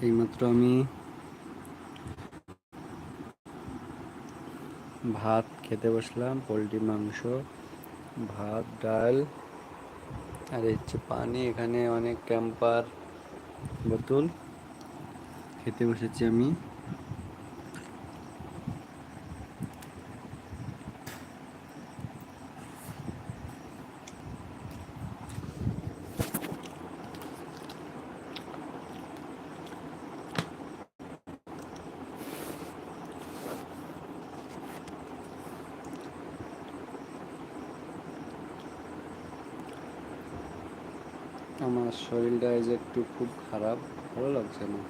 এইমাত্র। আমি ভাত খেতে বসলাম, পোলট্রি মাংস, ভাত, ডাল, আর হচ্ছে পানি। এখানে অনেক ক্যাম্পার বোতল। খেতে বসেছি আমি। আমার শরীরটা আজ একটু খুব খারাপ, ভালো লাগছে না।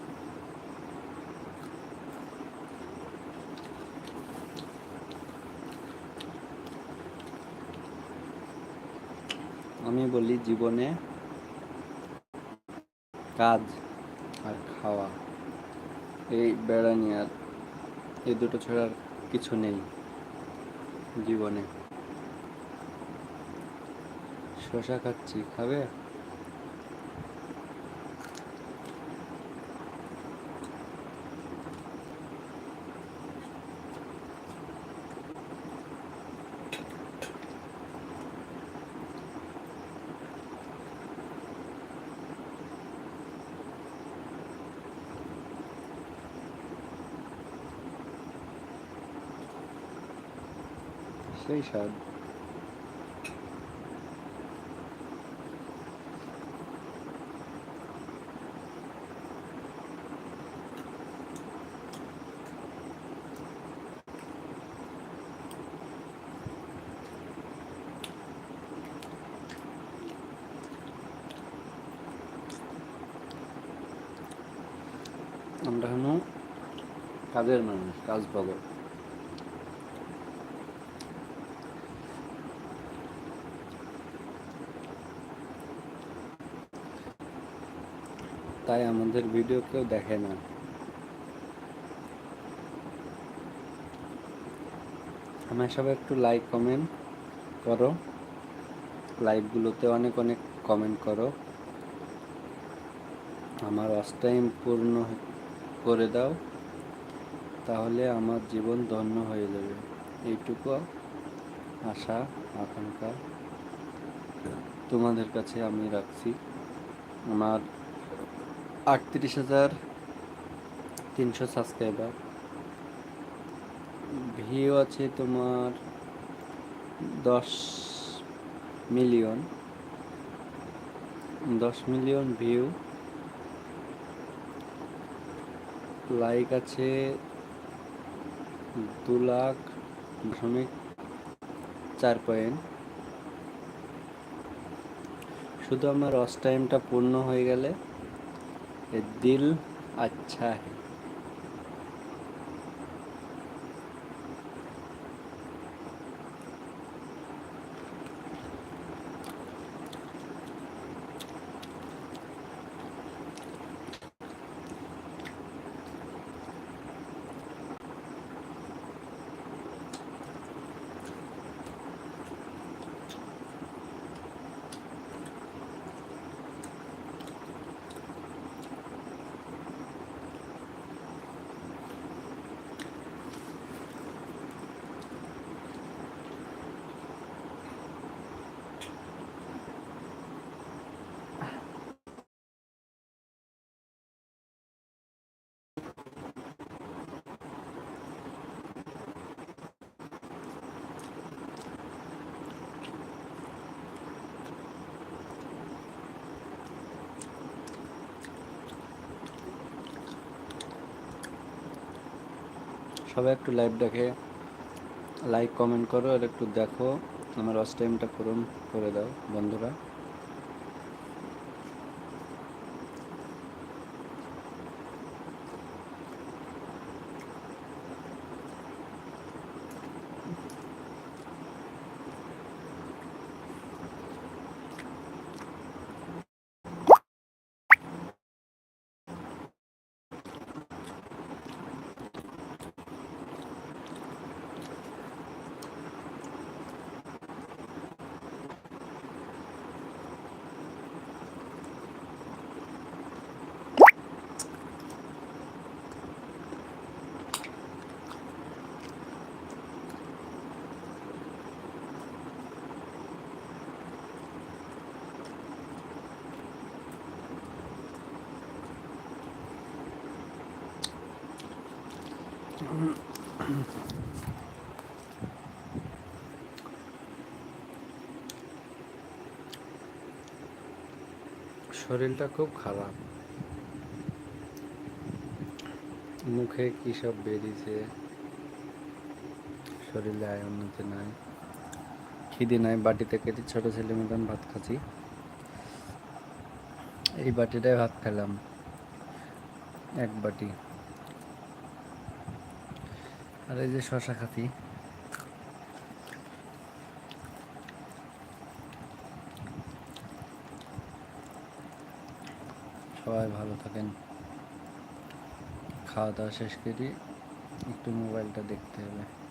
আমি বলি জীবনে কাজ আর খাওয়া, এই বেড়ানি আর এই দুটো ছাড়া আর কিছু নেই জীবনে। শশা খাচ্ছি, খাবে? সেই স্বাদ আমরা হলো কাজের মানুষ কাজ পাবো তাই আমাদের ভিডিও কেউ দেখে না। আমার সবাই একটু লাইক কমেন্ট করো। লাইভগুলোতে অনেক অনেক কমেন্ট করো। আমার টাইম পূর্ণ করে দাও। তাহলে আমার জীবন ধন্য হয়ে যাবে। এইটুকু আশা, আকাঙ্ক্ষা তোমাদের কাছে আমি রাখছি। আমার আটত্রিশ হাজার তিনশো সাবস্ক্রাইবার ভিউ আছে তোমার দশ মিলিয়ন দশ মিলিয়ন ভিউ লাইক আছে দু লাখ দশমিক চার পয়েন্ট শুধু আমার অস টাইমটা পূর্ণ হয়ে গেলে दिल अच्छा है। সবাই একটু লাইভ দেখে লাইক কমেন্ট করো আর একটু দেখো, আমার ওয়াচ টাইমটা পূরণ করে দাও, বন্ধুরা। শরীরটা খুব খারাপ। মুখে কি সব বেরিয়েছে? শরীরে আয় উন্নতি নাই। খিদি নাই, বাটিতে কেটে ছোট ছেলে মতন ভাত খাচ্ছি। এই বাটিটায় ভাত খেলাম। এক বাটি। আর এই যে শশা খাতি। সবাই ভালো থাকেন। খাওয়া দাওয়া শেষ করি একটু মোবাইলটা দেখতে হবে।